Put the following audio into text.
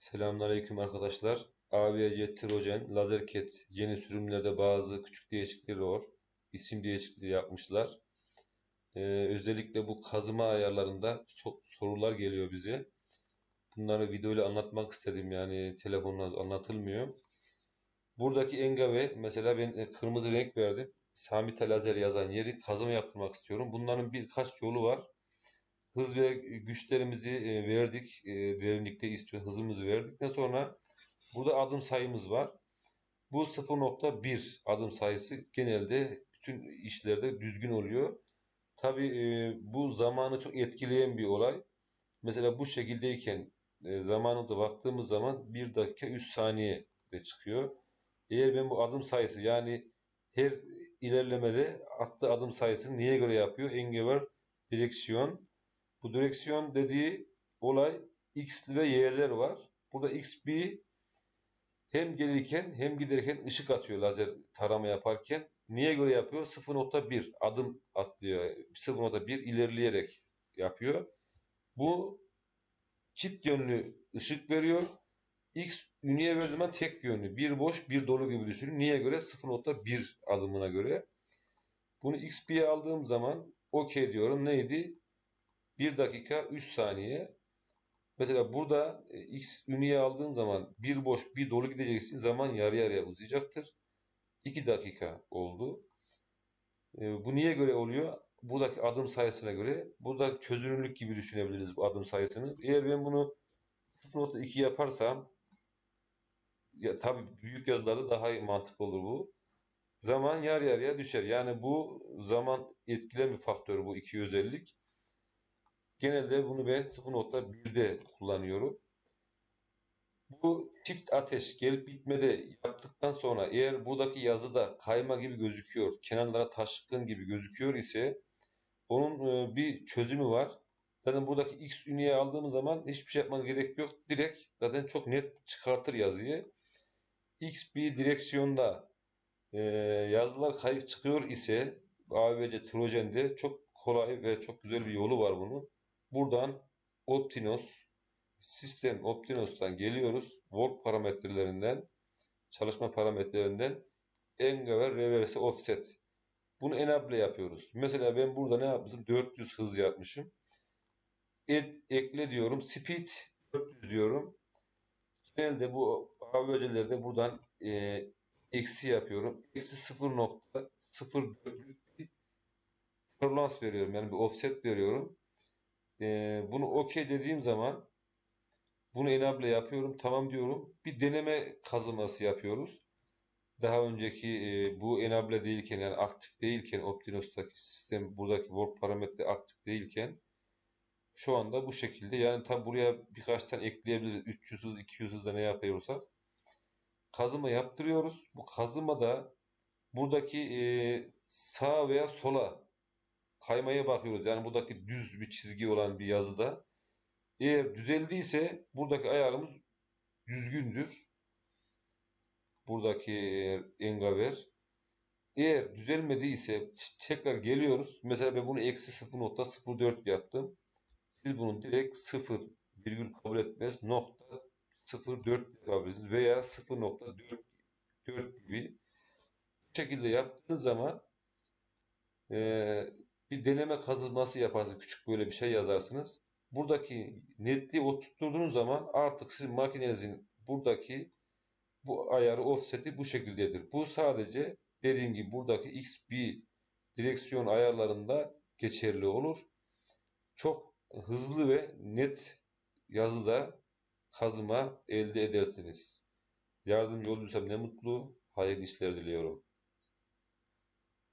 Selamünaleyküm arkadaşlar. AVC Trojen, LaserCat yeni sürümlerde bazı küçük değişiklikleri var. İsim değişikliği yapmışlar. Ee, özellikle bu kazıma ayarlarında so sorular geliyor bize. Bunları videoyla anlatmak istedim yani telefonla anlatılmıyor. Buradaki engave mesela ben e, kırmızı renk verdim. Samita lazer yazan yeri kazıma yaptırmak istiyorum. Bunların birkaç yolu var hız ve güçlerimizi e, verdik. E, derinlikte istiyor hızımızı verdikten sonra burada adım sayımız var. Bu 0.1 adım sayısı genelde bütün işlerde düzgün oluyor. Tabi e, bu zamanı çok etkileyen bir olay. Mesela bu şekildeyken e, zamanında baktığımız zaman 1 dakika 3 saniye de çıkıyor. Eğer ben bu adım sayısı yani her ilerlemede attığı adım sayısını niye göre yapıyor? Engever direksiyon bu direksiyon dediği olay X ve Y'ler var. Burada X bir hem gelirken hem giderken ışık atıyor lazer tarama yaparken. Niye göre yapıyor? 0.1 adım atlıyor. 0.1 ilerleyerek yapıyor. Bu çift yönlü ışık veriyor. X ünye verdiği zaman tek yönlü. Bir boş bir dolu gibi düşünün. Niye göre? 0.1 adımına göre. Bunu XP'ye aldığım zaman OK diyorum. Neydi? 1 dakika 3 saniye. Mesela burada e, x ünye aldığım zaman bir boş bir dolu gideceksin zaman yarı yarıya uzayacaktır. 2 dakika oldu. E, bu niye göre oluyor? Buradaki adım sayısına göre. Burada çözünürlük gibi düşünebiliriz bu adım sayısını. Eğer ben bunu 0.2 yaparsam ya tabii büyük yazılarda daha mantıklı olur bu. Zaman yarı yarıya düşer. Yani bu zaman etkilen bir faktör bu iki özellik. Genelde bunu ben 0.1'de kullanıyorum. Bu çift ateş gelip bitmede yaptıktan sonra eğer buradaki yazıda kayma gibi gözüküyor, kenarlara taşkın gibi gözüküyor ise onun e, bir çözümü var. Zaten buradaki X ünyeyi aldığımız zaman hiçbir şey yapmanız gerek yok. Direkt zaten çok net çıkartır yazıyı. X bir direksiyonda e, yazılar kayık çıkıyor ise AVC Trojen'de çok kolay ve çok güzel bir yolu var bunun. Buradan Optinos, sistem Optinos'tan geliyoruz. Volt parametrelerinden, çalışma parametrelerinden Enga reverse offset. Bunu enable yapıyoruz. Mesela ben burada ne yapmışım? 400 hız yapmışım. Et, ekle diyorum. Speed 400 diyorum. Genelde bu AVC'lerde buradan e, eksi yapıyorum. Eksi 0.04 bir tolerans veriyorum. Yani bir offset veriyorum. E, bunu OK dediğim zaman bunu enable yapıyorum. Tamam diyorum. Bir deneme kazıması yapıyoruz. Daha önceki e, bu enable değilken yani aktif değilken Optinos'taki sistem buradaki work parametre aktif değilken şu anda bu şekilde yani tabi buraya birkaç tane ekleyebiliriz. 300 hız 200 hızda ne yapıyorsak. Kazıma yaptırıyoruz. Bu kazımada buradaki e, sağ veya sola kaymaya bakıyoruz. Yani buradaki düz bir çizgi olan bir yazıda eğer düzeldiyse buradaki ayarımız düzgündür. Buradaki engaver. Eğer düzelmediyse tekrar geliyoruz. Mesela ben bunu eksi 0.04 yaptım. Siz bunu direkt 0 virgül kabul etmez. Nokta 0.4 yapabilirsiniz veya 0.4 gibi bu şekilde yaptığınız zaman e, bir deneme kazılması yaparsınız. Küçük böyle bir şey yazarsınız. Buradaki netliği oturtturduğunuz zaman artık sizin makinenizin buradaki bu ayarı offset'i bu şekildedir. Bu sadece dediğim gibi buradaki XB direksiyon ayarlarında geçerli olur. Çok hızlı ve net yazıda kazıma elde edersiniz. Yardımcı olduysam ne mutlu. Hayırlı işler diliyorum.